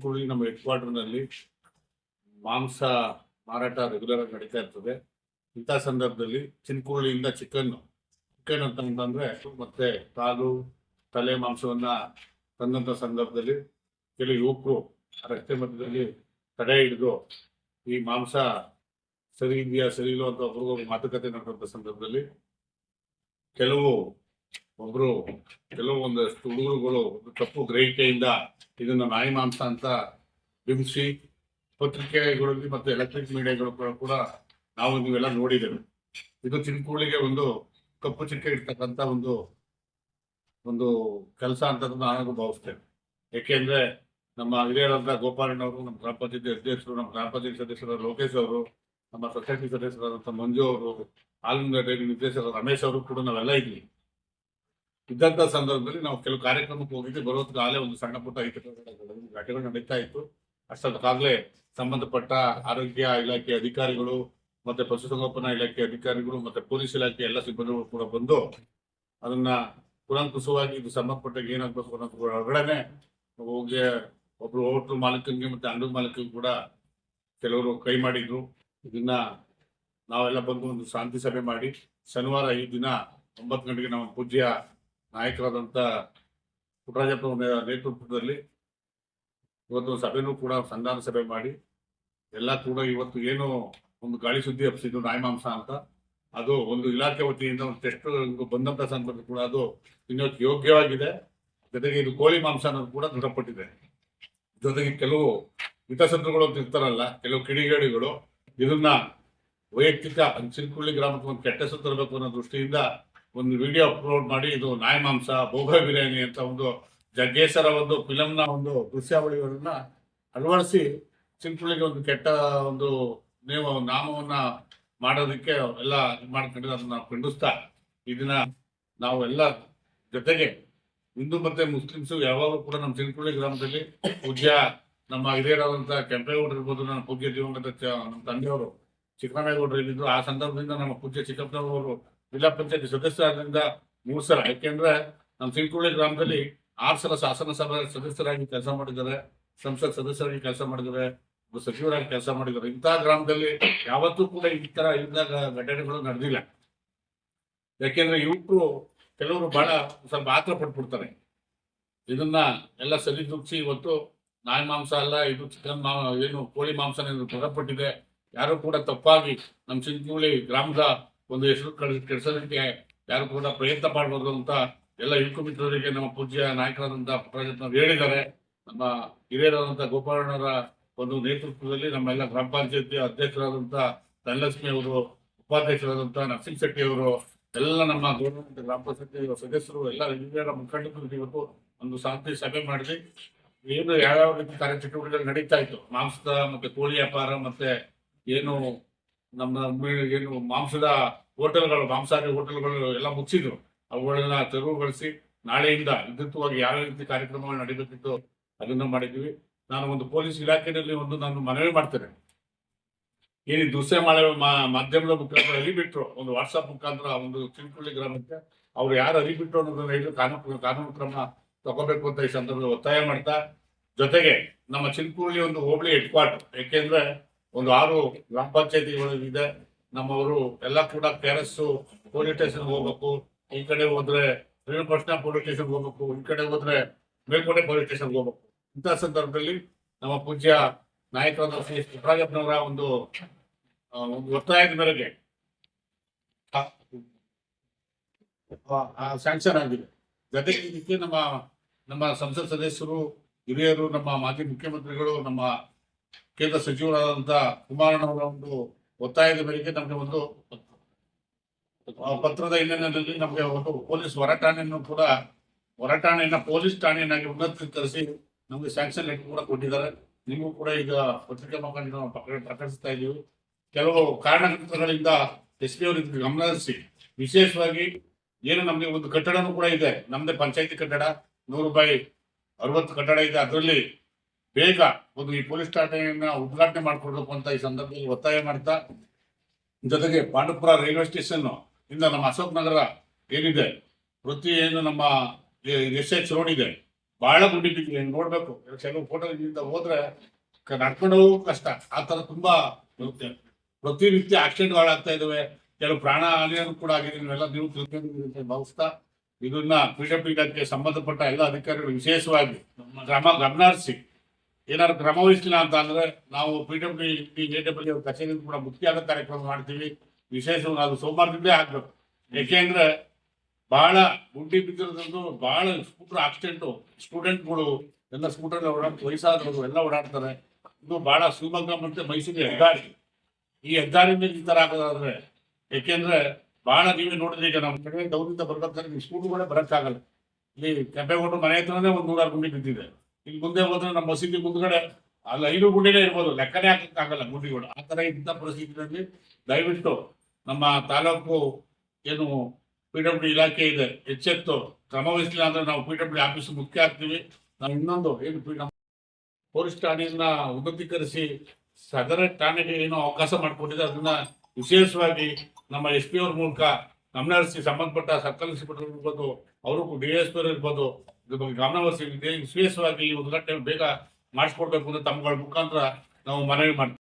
ಚಿನ್ಕುಳಿ ನಮ್ಮ ಹೆಡ್ ಕ್ವಾರ್ಟರ್ನಲ್ಲಿ ಮಾಂಸ ಮಾರಾಟ ರೆಗ್ಯುಲರ್ ಆಗಿ ನಡೀತಾ ಇರ್ತದೆ. ಇಂಥ ಸಂದರ್ಭದಲ್ಲಿ ಚಿನ್ಕುರುಳಿಯಿಂದ ಚಿಕನ್ ಚಿಕನ್ ಅಂತ ಅಂತಂದ್ರೆ ಮತ್ತೆ ಕಾಲು, ತಲೆ ಮಾಂಸವನ್ನ ತಂದಂಥ ಸಂದರ್ಭದಲ್ಲಿ ಕೆಲವು ಯುವಕರು ರಸ್ತೆ ಮಧ್ಯದಲ್ಲಿ ತಡೆ ಹಿಡಿದು ಈ ಮಾಂಸ ಸರಿ ಇದೆಯಾ, ಸರಿ ಇಲ್ಲೋ ಅಂತ ಮಾತುಕತೆ ನಡೆದಂತ ಸಂದರ್ಭದಲ್ಲಿ ಕೆಲವು ಒಬ್ರು ಕೆಲವು ಒಂದಷ್ಟು ಹುಡುಗರುಗಳು ತಪ್ಪು ಗ್ರಹಿಕೆಯಿಂದ ಇದನ್ನ ನಾಯಿ ಮಾಂಸ ಅಂತ ಬಿಂಬಿಸಿ ಪತ್ರಿಕೆಗಳಲ್ಲಿ ಮತ್ತು ಎಲೆಕ್ಟ್ರಿಕ್ ಮೀಡಿಯಾಗಳು ಕೂಡ- ನಾವು ನೀವೆಲ್ಲ ನೋಡಿದ್ದೇವೆ ಇದು ಚಿನ್ಕೂಳಿಗೆ ಒಂದು ಕಪ್ಪು ಚಿಕ್ಕ ಇರ್ತಕ್ಕಂಥ ಒಂದು ಒಂದು ಕೆಲಸ ಅಂತ ನಾನು ಭಾವಿಸ್ತೇನೆ. ಯಾಕೆಂದ್ರೆ ನಮ್ಮ ಹಿರಿಯರಾದ ಗೋಪಾಲಣ್ಣವರು ನಮ್ಮ ಗ್ರಾಮ ಪಂಚಾಯತಿ ಅಧ್ಯಕ್ಷರು, ನಮ್ಮ ಗ್ರಾಮ ಪಂಚಾಯತಿ ಸದಸ್ಯರ ಲೋಕೇಶ್ ಅವರು, ನಮ್ಮ ಸೊಸೈಟಿ ಸದಸ್ಯರಾದಂಥ ಮಂಜು ಅವರು ಹಾಲಿನ ಡೈರಿ ರಮೇಶ್ ಅವರು ಕೂಡ ನಾವೆಲ್ಲ ಇದ್ವಿ. ಇದ್ದಂತ ಸಂದರ್ಭದಲ್ಲಿ ನಾವು ಕೆಲವು ಕಾರ್ಯಕ್ರಮಕ್ಕೆ ಹೋಗಿದ್ದೆ ಬರೋದಕ್ಕಾಗಲೇ ಒಂದು ಸಣ್ಣ ಪುಟ್ಟ ಘಟನೆಗಳು ನಡೀತಾ ಇತ್ತು. ಅಷ್ಟೊಂದಕ್ಕಾಗಲೇ ಸಂಬಂಧಪಟ್ಟ ಆರೋಗ್ಯ ಇಲಾಖೆ ಅಧಿಕಾರಿಗಳು ಮತ್ತೆ ಪಶುಸಂಗೋಪನಾ ಇಲಾಖೆ ಅಧಿಕಾರಿಗಳು ಮತ್ತೆ ಪೊಲೀಸ್ ಇಲಾಖೆ ಎಲ್ಲ ಸಿಬ್ಬಂದಿಗಳು ಕೂಡ ಬಂದು ಅದನ್ನ ಕುಲಂಕುಷವಾಗಿ ಇದು ಸಂಬಂಧಪಟ್ಟ ಏನಾಗಬೇಕು ಅನ್ನೋದು ಹೊರಗಡೆನೆ ಹೋಗಿ ಒಬ್ರು ಹೋಟ್ಲು ಮಾಲೀಕನಿಗೆ ಮತ್ತೆ ಅಂಗಡಿ ಮಾಲೀಕನಿಗೆ ಕೂಡ ಕೆಲವರು ಕೈ ಮಾಡಿದ್ರು. ಇದನ್ನ ನಾವೆಲ್ಲ ಬಂದು ಒಂದು ಶಾಂತಿ ಸಭೆ ಮಾಡಿ ಶನಿವಾರ ಈ ದಿನ ಒಂಬತ್ತು ಗಂಟೆಗೆ ನಮ್ಮ ಪೂಜ್ಯ ನಾಯಕರಾದಂಥ ಪುಟ್ಟರಾಜಪ್ಪ ನೇತೃತ್ವದಲ್ಲಿ ಇವತ್ತು ಸಭೆನೂ ಕೂಡ ಸಂಧಾನ ಸಭೆ ಮಾಡಿ ಎಲ್ಲ ಕೂಡ ಇವತ್ತು ಏನು ಒಂದು ಗಾಳಿ ಸುದ್ದಿ ಹಬ್ಬಿಸಿದ್ದು ನಾಯಮಾಂಸ ಅಂತ. ಅದು ಒಂದು ಇಲಾಖೆ ವತಿಯಿಂದ ಒಂದು ಟೆಸ್ಟ್ ಬಂದಂತ ಸಂದರ್ಭ ಕೂಡ ಅದು ಇನ್ನೊಂದು ಯೋಗ್ಯವಾಗಿದೆ. ಜೊತೆಗೆ ಇದು ಕೋಳಿ ಮಾಂಸ ಅನ್ನೋದು ಕೂಡ ದೃಢಪಟ್ಟಿದೆ. ಜೊತೆಗೆ ಕೆಲವು ಹಿತಸಂದ್ರಗಳು ಅಂತ ಇರ್ತಾರಲ್ಲ, ಕೆಲವು ಕಿಡಿಗೇಡಿಗಳು, ಇದನ್ನ ವೈಯಕ್ತಿಕ ಚಿನ್ಕುಳ್ಳಿ ಗ್ರಾಮಕ್ಕೆ ಒಂದು ಕೆಟ್ಟ ಹೆಸರು ಅನ್ನೋ ದೃಷ್ಟಿಯಿಂದ ಒಂದು ವಿಡಿಯೋ ಅಪ್ಲೋಡ್ ಮಾಡಿ, ಇದು ನಾಯಮಾಂಸ, ಭೋಗ ಬಿರಿಯಾನಿ ಅಂತ ಒಂದು ಜಗ್ಗೇಶರ ಒಂದು ಫಿಲಂನ ಒಂದು ದೃಶ್ಯಾವಳಿಗಳನ್ನ ಅಳವಡಿಸಿ ಚಿಂಚುಳಿಗೆ ಒಂದು ಕೆಟ್ಟ ಒಂದು ನೇಮ, ನಾಮವನ್ನ ಮಾಡೋದಕ್ಕೆ ಎಲ್ಲ ಇದು ಅದನ್ನ ನಾವು ಖಂಡಿಸ್ತಾ ಇದನ್ನ ನಾವು ಎಲ್ಲ ಜೊತೆಗೆ ಹಿಂದೂ ಮತ್ತೆ ಮುಸ್ಲಿಮ್ಸು ಯಾವಾಗಲೂ ಕೂಡ ನಮ್ಮ ಚಿನ್ಕುಳಿ ಗ್ರಾಮದಲ್ಲಿ ಪೂಜ್ಯ, ನಮ್ಮ ಹಿರಿಯರಾದಂತಹ ಕೆಂಪೇಗೌಡರು ಇರ್ಬೋದು ನನ್ನ ಪೂಜ್ಯ ದಿವಂಗತ ನಮ್ಮ ತಂದೆಯವರು ಚಿಕ್ಕಮೇಗೌಡರು ಇಲ್ಲಿದ್ರು ಆ ಸಂದರ್ಭದಿಂದ ನಮ್ಮ ಪೂಜ್ಯ ಚಿಕ್ಕಪ್ಪನವರು ಜಿಲ್ಲಾ ಪಂಚಾಯತಿ ಸದಸ್ಯರಾದ್ರಿಂದ ಮೂರು ಸಲ. ಯಾಕೆಂದ್ರೆ ನಮ್ಮ ಚಿನ್ಕುಳಿ ಗ್ರಾಮದಲ್ಲಿ ಆರು ಸಲ ಶಾಸನ ಸಭೆ ಸದಸ್ಯರಾಗಿ ಕೆಲಸ ಮಾಡಿದ್ದಾರೆ, ಸಂಸತ್ ಸದಸ್ಯರಾಗಿ ಕೆಲಸ ಮಾಡಿದ್ದಾರೆ ಸಚಿವರಾಗಿ ಕೆಲಸ ಮಾಡಿದ್ದಾರೆ. ಇಂತಹ ಗ್ರಾಮದಲ್ಲಿ ಯಾವತ್ತೂ ಕೂಡ ಈ ತರ ಇದ್ದಾಗ ಘಟನೆಗಳು ನಡೆದಿಲ್ಲ. ಯಾಕೆಂದ್ರೆ ಇವರು ಕೆಲವರು ಬಹಳ ಸ್ವಲ್ಪ ಆತರ ಪಟ್ಬಿಡ್ತಾರೆ. ಇದನ್ನ ಎಲ್ಲ ಸರಿದೂಗಿಸಿ ಇವತ್ತು ನಾಯಿ ಮಾಂಸ ಅಲ್ಲ, ಇದು ಚಿಕನ್ ಏನು ಕೋಳಿ ಮಾಂಸ ದೃಢಪಟ್ಟಿದೆ ಯಾರು ಕೂಡ ತಪ್ಪಾಗಿ ನಮ್ಮ ಚಿಂಚೋಳಿ ಗ್ರಾಮದ ಒಂದು ಹೆಸರು ಕೆಡಿಸೋದಕ್ಕೆ ಯಾರು ಕೂಡ ಪ್ರಯತ್ನ ಮಾಡಬಾರ್ದು ಅಂತ ಎಲ್ಲ ಯುವಕ ಮಿತ್ರರಿಗೆ ನಮ್ಮ ಪೂಜ್ಯ ನಾಯಕರಾದಂತಹ ಪ್ರಯತ್ನ ಹೇಳಿದ್ದಾರೆ. ನಮ್ಮ ಹಿರಿಯರಾದಂತಹ ಗೋಪಾಲಣ್ಣರ ಒಂದು ನೇತೃತ್ವದಲ್ಲಿ ನಮ್ಮೆಲ್ಲ ಗ್ರಾಮ ಪಂಚಾಯತಿ ಅಧ್ಯಕ್ಷರಾದಂತ ಧನಲಕ್ಷ್ಮಿ ಅವರು ಉಪಾಧ್ಯಕ್ಷರಾದಂತ ನರಸಿಂಹ ಶೆಟ್ಟಿ ಅವರು, ಎಲ್ಲ ನಮ್ಮ ಗೌರ್ಮೆಂಟ್ ಗ್ರಾಮ ಪಂಚಾಯತಿ ಸದಸ್ಯರು, ಎಲ್ಲ ಹಿರಿಯರ ಮುಖಂಡರು ಇವತ್ತು ಒಂದು ಶಾಂತಿ ಸಭೆ ಮಾಡಿದ್ವಿ. ಏನು ಯಾವ್ಯಾವ ರೀತಿ ಕಾರ್ಯಚಟುವಟಿಕೆಗಳು ನಡೀತಾ ಇತ್ತು? ಮಾಂಸದ ಮತ್ತೆ ಕೋಳಿ ವ್ಯಾಪಾರ ಮತ್ತೆ ಏನು ನಮ್ಮ ಏನು ಮಾಂಸದ ಹೋಟೆಲ್ಗಳು, ಮಾಂಸಾಹಾರಿ ಹೋಟೆಲ್ಗಳು ಎಲ್ಲ ಮುಚ್ಚಿದ್ರು. ಅವುಗಳನ್ನ ತೆರವುಗೊಳಿಸಿ ನಾಳೆಯಿಂದ ವಿದ್ಯುತ್ವಾಗಿ ಯಾವ ರೀತಿ ಕಾರ್ಯಕ್ರಮಗಳು ನಡೀಬೇಕಿತ್ತು ಅದನ್ನ ಮಾಡಿದ್ವಿ. ನಾನು ಒಂದು ಪೊಲೀಸ್ ಇಲಾಖೆಯಲ್ಲಿ ಒಂದು ನಾನು ಮನವಿ ಮಾಡ್ತೇನೆ. ಏನು ದುಸ್ಸೆ ಮಾಡ ಮಾಧ್ಯಮದ ಮುಖಾಂತರ ಅರಿಬಿಟ್ರು ಒಂದು ವಾಟ್ಸಪ್ ಮುಖಾಂತರ ಒಂದು ಚಿಂಕುಳ್ಳಿ ಗ್ರಾಮಕ್ಕೆ, ಅವ್ರು ಯಾರು ಅರಿಬಿಟ್ರು ಅನ್ನೋದನ್ನ ಹೇಳಿ ಕಾನೂನು ಕಾನೂನು ಕ್ರಮ ತಗೋಬೇಕು ಅಂತ ಈ ಸಂದರ್ಭದಲ್ಲಿ ಒತ್ತಾಯ ಮಾಡ್ತಾ, ಜೊತೆಗೆ ನಮ್ಮ ಚಿಂಕುಳ್ಳಿ ಒಂದು ಹೋಬಳಿ ಹೆಡ್ ಕ್ವಾರ್ಟರ್ ಯಾಕೆಂದ್ರೆ ಒಂದು ಆರು ಗ್ರಾಮ ಪಂಚಾಯತಿಗಳು ಇದೆ ನಮ್ಮವರು ಎಲ್ಲ ಕೂಡ ಎಸ್ ಪೊಲೀಸ್ ಸ್ಟೇಷನ್ ಹೋಗ್ಬೇಕು. ಈ ಕಡೆ ಹೋದ್ರೆ ಶ್ರೀಕೃಷ್ಣ ಪೊಲೀಸ್ ಸ್ಟೇಷನ್ ಹೋಗ್ಬೇಕು. ಈ ಕಡೆ ಹೋದ್ರೆ ಮೇಲ್ಕೋಟೆ ಪೊಲೀಸ್ ಸ್ಟೇಷನ್ ಹೋಗ್ಬೇಕು. ಇಂಥ ಸಂದರ್ಭದಲ್ಲಿ ನಮ್ಮ ಪೂಜ್ಯ ನಾಯಕರಾದ ಶ್ರೀ ಪುಟ್ಟರಾಜಪ್ಪನವರ ಒಂದು ಒತ್ತಾಯದ ಮೇರೆಗೆ ಸ್ಯಾಂಕ್ಷನ್ ಆಗಿದೆ. ಜೊತೆಗೆ ನಮ್ಮ ನಮ್ಮ ಸಂಸತ್ ಸದಸ್ಯರು, ಹಿರಿಯರು, ನಮ್ಮ ಮಾಜಿ ಮುಖ್ಯಮಂತ್ರಿಗಳು, ನಮ್ಮ ಕೇಂದ್ರ ಸಚಿವರಾದಂತ ಕುಮಾರಣ್ಣವರ ಒಂದು ಒತ್ತಾಯದ ಮೇರೆಗೆ ನಮಗೆ ಒಂದು ಪತ್ರದ ಹಿನ್ನೆಲೆಯಲ್ಲಿ ನಮಗೆ ಒಂದು ಪೊಲೀಸ್ ಹೊರಠಾಣೆಯನ್ನು ಕೂಡ ಹೊರಠಾಣೆಯನ್ನ ಪೊಲೀಸ್ ಠಾಣೆಯನ್ನಾಗಿ ಉನ್ನತೀಕರಿಸಿ ನಮಗೆ ಸ್ಯಾಂಕ್ಷನ್ ಲೆಟರ್ ಕೂಡ ಕೊಟ್ಟಿದ್ದಾರೆ. ನೀವು ಕೂಡ ಈಗ ಪತ್ರಿಕಾ ಪ್ರಕ- ಪ್ರಕಟಿಸ್ತಾ ಇದ್ದೀವಿ. ಕೆಲವು ಕಾರಣಗಳಿಂದ ಎಸ್ ಪಿ ಅವರು ಇದಕ್ಕೆ ಗಮನ ವಿಶೇಷವಾಗಿ ಏನು ನಮಗೆ ಒಂದು ಕಟ್ಟಡನೂ ಕೂಡ ಇದೆ. ನಮ್ಮದೇ ಪಂಚಾಯತಿ ಕಟ್ಟಡ, ನೂರು ಬೈ ಅರವತ್ತು ಕಟ್ಟಡ ಇದೆ. ಅದರಲ್ಲಿ ಬೇಗ ಒಂದು ಈ ಪೊಲೀಸ್ ಠಾಣೆಯನ್ನ ಉದ್ಘಾಟನೆ ಮಾಡಿಕೊಡ್ಬೇಕು ಅಂತ ಈ ಸಂದರ್ಭದಲ್ಲಿ ಒತ್ತಾಯ ಮಾಡ್ತಾ ಜೊತೆಗೆ ಪಾಂಡವಪುರ ರೈಲ್ವೆ ಸ್ಟೇಷನ್ ಇಂದ ನಮ್ಮ ಅಶೋಕ್ ನಗರ ಏನಿದೆ ಪ್ರತಿ ಏನು ನಮ್ಮ ಎಸ್ ಎಚ್ ರೋಡ್ ಇದೆ ಬಹಳ ಗುಂಡಿ ಬಿದ್ದಿದೆ ನೀವು ನೋಡ್ಬೇಕು. ಕೆಲವು ಫೋಟೋದಿಂದ ಹೋದ್ರೆ ನಡ್ಕೊಂಡು ಕಷ್ಟ. ಆ ತರ ತುಂಬಾ ಇರುತ್ತೆ. ಪ್ರತಿನಿತ್ಯ ಆಕ್ಸಿಡೆಂಟ್ಗಳಾಗ್ತಾ ಇದಾವೆ. ಕೆಲವು ಪ್ರಾಣ ಹಾನಿಯನ್ನು ಕೂಡ ಆಗಿದೆ. ನೀವೆಲ್ಲ ನೀವು ತಿಳ್ಕೊಂಡಿದ್ದೀರಿ ಅಂತ ಭಾವಿಸ್ತಾ ಇದನ್ನ ಪಿಡಬ್ಲ್ಯೂ ಇಲಾಖೆಗೆ ಸಂಬಂಧಪಟ್ಟ ಎಲ್ಲ ಅಧಿಕಾರಿಗಳು ವಿಶೇಷವಾಗಿ ಗ್ರಾಮ ಗಮನ ಹರಿಸಿ ಏನಾದ್ರು ಕ್ರಮ ವಹಿಸಲಿಲ್ಲ ಅಂತ ಅಂದ್ರೆ ನಾವು ಎ ಡಬ್ಲ್ಯೂ ಕಚೇರಿ ಕೂಡ ಮುಖ್ಯವಾದ ಕಾರ್ಯಕ್ರಮ ಮಾಡ್ತೀವಿ. ವಿಶೇಷವಾಗಿ ಅದು ಸೋಮವಾರದಿಂದಲೇ ಆಗ್ಬೇಕು. ಯಾಕೆಂದ್ರೆ ಬಹಳ ಗುಂಡಿ ಬಿದ್ದಿರೋದ್ರದ್ದು ಬಹಳ ಸ್ಕೂಟರ್ ಆಕ್ಸಿಡೆಂಟು. ಸ್ಟೂಡೆಂಟ್ಗಳು ಎಲ್ಲ ಸ್ಕೂಟರ್ ಓಡಾಡ್ತಾರೆ, ವಯಸ್ಸಾದವರು ಎಲ್ಲ ಓಡಾಡ್ತಾರೆ. ಇದು ಬಹಳ ಶಿವಮೊಗ್ಗ ಮತ್ತೆ ಮೈಸೂರು ಹೆದ್ದಾರಿ. ಈ ಹೆದ್ದಾರಿ ಮೇಲೆ ಈ ತರ ಆಗೋದಾದ್ರೆ ಯಾಕೆಂದ್ರೆ ಬಹಳ ನೀವೇ ನೋಡಿದ್ರೆ ಈಗ ನಮ್ಮ ಕಡೆ ಗೌರಿಂದ ಬರ್ಬೇಕಾದ್ರೆ ಸ್ಕೂಟರ್ಗಳೇ ಬರಕ್ಕಾಗಲ್ಲ. ಇಲ್ಲಿ ಕೆಂಪೇಗೌಡರು ಮನೆ ಹತ್ರನೇ ಒಂದು ನೂರಾರು ಗುಂಡಿ ಬಿದ್ದಿದೆ. ಇಲ್ಲಿ ಮುಂದೆ ಹೋದ್ರೆ ನಮ್ಮ ಮಸೀದಿ ಮುಂದ್ಗಡೆ ಅಲ್ಲಿ ಐದು ಗುಂಡಿನೇ ಇರ್ಬೋದು. ಲೆಕ್ಕನೇ ಹಾಕಕ್ಕಾಗಲ್ಲ ಗುಂಡಿಗಳು ಆ ತರ ಇಂಥ ಪರಿಸ್ಥಿತಿಯಲ್ಲಿ ದಯವಿಟ್ಟು ನಮ್ಮ ತಾಲೂಕು ಏನು ಪಿ ಡಬ್ಲ್ಯೂ ಇಲಾಖೆ ಇದೆ, ಎಚ್ಚೆತ್ತು. ಕ್ರಮ ವಹಿಸಲಿಲ್ಲ ಅಂದ್ರೆ ನಾವು ಪಿ ಡಬ್ಲ್ಯೂ ಆಫೀಸ್ ಮುಖ್ಯ ಆಗ್ತೀವಿ. ನಾವು ಇನ್ನೊಂದು ಏನು ಪಿ ನಮ್ಮ ಪೊಲೀಸ್ ಠಾಣೆಯನ್ನ ಉನ್ನತೀಕರಿಸಿ ಸದರ ಠಾಣೆಗೆ ಏನು ಅವಕಾಶ ಮಾಡಿಕೊಂಡಿದೆ, ಅದನ್ನ ವಿಶೇಷವಾಗಿ ನಮ್ಮ ಎಸ್ ಪಿ ಅವ್ರ ಮೂಲಕ ಗಮನ ಹರಿಸಿ, ಸಂಬಂಧಪಟ್ಟ ಸರ್ಕಲ್ ಇನ್ಸ್ಪೆಕ್ಟರ್ ಇರ್ಬೋದು, ಅವರು ಡಿ ಎಸ್ ಪಿ ಇರ್ಬೋದು ಇದ್ರ ಬಗ್ಗೆ ಗಮನ ಹರಿಸಿ ವಿಶೇಷವಾಗಿ ಈ ಉದ್ಘಾಟನೆ ಬೇಗ ಮಾಡಿಸ್ಕೊಡ್ಬೇಕು ಅಂತ ತಮ್ಮಗಳ ಮುಖಾಂತರ ನಾವು ಮನವಿ ಮಾಡ್ತೀವಿ.